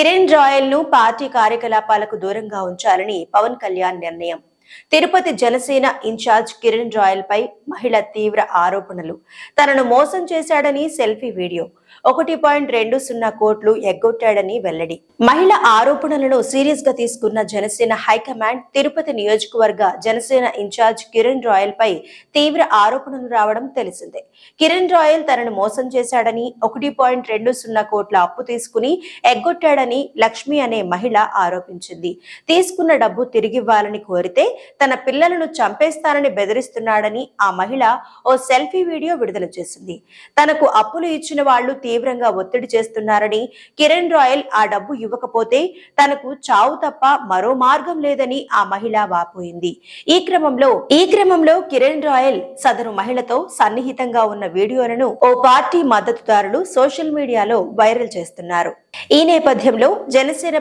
Kiran రాయల్ను party కార్యకలాపాలకు దూరంగా ఉంచాలని పవన్ కళ్యాణ్ నిర్ణయం. తిరుపతి జనసేన ఇన్ఛార్జ్ కిరణ్ రాయల్ పై మహిళ తీవ్ర ఆరోపణలు. తనను మోసం చేశాడని సెల్ఫీ వీడియో. ఒకటి పాయింట్ రెండు సున్నా కోట్లు ఎగ్గొట్టాడని వెల్లడి. మహిళ ఆరోపణలను సీరియస్గా తీసుకున్న జనసేన హైకమాండ్ తిరుపతి నియోజకవర్గ జనసేన ఇన్ఛార్జ్ కిరణ్ రాయల్ పై తీవ్ర ఆరోపణలు రావడం తెలిసిందే. కిరణ్ రాయల్ తనను మోసం చేశాడని ఒకటి పాయింట్ రెండు సున్నా కోట్ల అప్పు తీసుకుని ఎగ్గొట్టాడని లక్ష్మి అనే మహిళ ఆరోపించింది. తీసుకున్న డబ్బు తిరిగివ్వాలని కోరితే తన పిల్లలను చంపేస్తానని బెదిరిస్తున్నాడని ఆ మహిళ ఓ సెల్ఫీ వీడియో విడుదల చేసింది. తనకు అప్పులు ఇచ్చిన వాళ్ళు తీవ్రంగా ఒత్తిడి చేస్తున్నారని కిరణ్ రాయల్ ఆ డబ్బు ఇవ్వకపోతే తనకు చావు తప్ప మరో మార్గం లేదని ఆ మహిళ వాపోయింది. ఈ క్రమంలో ఈ క్రమంలో కిరణ్ రాయల్ సదరు మహిళతో సన్నిహితంగా ఉన్న వీడియోలను ఓ పార్టీ మద్దతుదారులు సోషల్ మీడియాలో వైరల్ చేస్తున్నారు. ఈ నేపథ్యంలో జనసేన